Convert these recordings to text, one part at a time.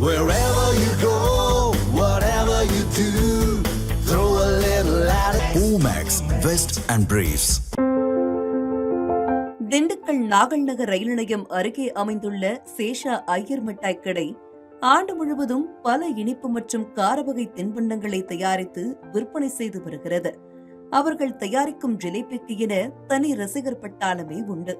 Wherever you go, whatever you do, throw a little at it. Omax, Vest and Briefs. Dindigul Nagal நகர் ரயில் நிலையம் அருகே அமைந்துள்ள சேஷா ஐயர் மிட்டாய் கடை ஆண்டு முழுவதும் பல இனிப்பு மற்றும் காரவகை தின்பண்டங்களை தயாரித்து விற்பனை செய்து வருகிறது அவர்கள் தயாரிக்கும் ஜிலேபிக்கு என தனி ரசிகர் பட்டாளமே உண்டு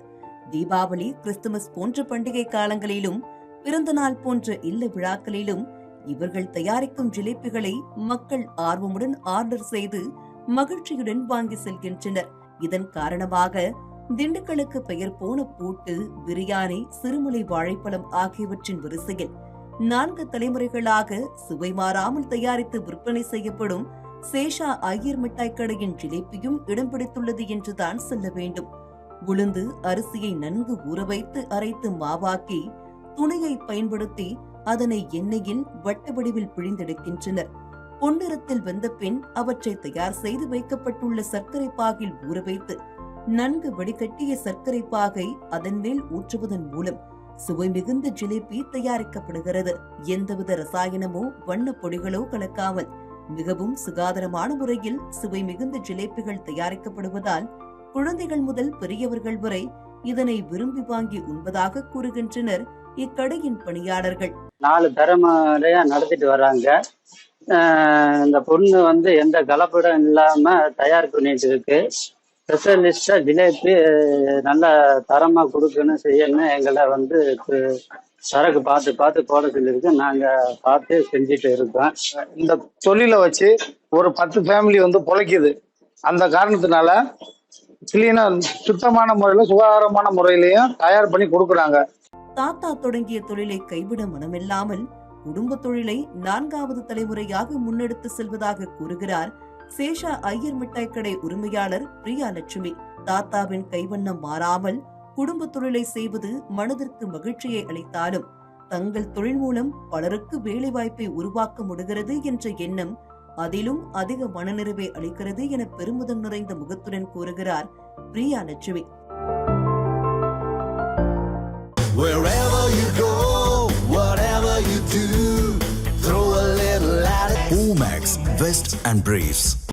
தீபாவளி கிறிஸ்துமஸ் போன்ற பண்டிகை காலங்களிலும் பிறந்தநாள் போன்ற இல்ல விழாக்களிலும் இவர்கள் தயாரிக்கும் ஜிலேபிகளை மக்கள் ஆர்வமுடன் ஆர்டர் செய்து மகிழ்ச்சியுடன் வாங்கி செல்கின்றனர். இதன் காரணமாக திண்டுக்கலுக்கு பெயர் போன பூட்டு பிரியாணி சிறுமலை வாழைப்பழம் ஆகியவற்றின் வரிசையில் நான்கு தலைமுறைகளாக சுவை மாறாமல் தயாரித்து விற்பனை செய்யப்படும் சேஷா ஐயர் மிட்டாய் கடையின் ஜிலேபியும் இடம் பிடித்துள்ளது என்றுதான் சொல்ல வேண்டும். உளுந்து அரிசியை நன்கு ஊற வைத்து அரைத்து மாவாக்கி துணியை பயன்படுத்தி அதனை எண்ணெயில் வட்ட வடிவில் பிழிந்தெடுக்கின்றனர். பொன்னிறத்தில் வெந்த பின் அவற்றை தயார் செய்து வைக்கப்பட்டுள்ள சர்க்கரை பாகில் ஊற வைத்து நன்கு வடிகட்டிய சர்க்கரை பாகை அதன் மேல் ஊற்றுவதன் மூலம் சுவை மிகுந்த ஜிலேபி தயாரிக்கப்படுகிறது. எந்தவித ரசாயனமோ வண்ணப் பொடிகளோ கலக்காமல் மிகவும் சுகாதாரமான முறையில் சுவை மிகுந்த ஜிலேபிகள் தயாரிக்கப்படுவதால் குழந்தைகள் முதல் பெரியவர்கள் வரை இதனை விரும்பி வாங்கி உண்பதாக கூறுகின்றனர். இக்கடையின் பணியாளர்கள். நாலு தலைமுறையா நடத்திட்டு வர்றாங்க ஆஹ் இந்த பொண்ணு வந்து எந்த கலப்படம் இல்லாம தயார் பண்ணிட்டு இருக்கு. ஸ்பெஷலிஸ்டா ஜிலேபி நல்ல தரமா கொடுக்கணும் செய்யணும் எங்களை வந்து சரக்கு பார்த்து பார்த்து போட சொல்லியிருக்கு. நாங்க பார்த்து செஞ்சுட்டு இருக்கோம். இந்த தொழிலை வச்சு ஒரு பத்து ஃபேமிலி வந்து பொழைக்குது. அந்த காரணத்தினால கிளீனா சுத்தமான முறையில சுகாதாரமான முறையிலையும் தயார் பண்ணி கொடுக்குறாங்க. தாத்தா தொடங்கிய தொழிலை கைவிட மனமில்லாமல் குடும்ப தொழிலை நான்காவது தலைமுறையாக முன்னெடுத்து செல்வதாக கூறுகிறார் சேஷா ஐயர் மிட்டாய் கடை உரிமையாளர் பிரியா லட்சுமி. தாத்தாவின் கைவண்ணம் மாறாமல் குடும்ப தொழிலை செய்வது மனதிற்கு மகிழ்ச்சியை அளித்தாலும் தங்கள் தொழில் மூலம் பலருக்கு வேலை வாய்ப்பை உருவாக்க முடிகிறது என்ற எண்ணம் அதிலும் அதிக மனநிறைவை அளிக்கிறது என பெருமிதம் நிறைந்த முகத்துடன் கூறுகிறார் Priya Lakshmi. vests, and briefs.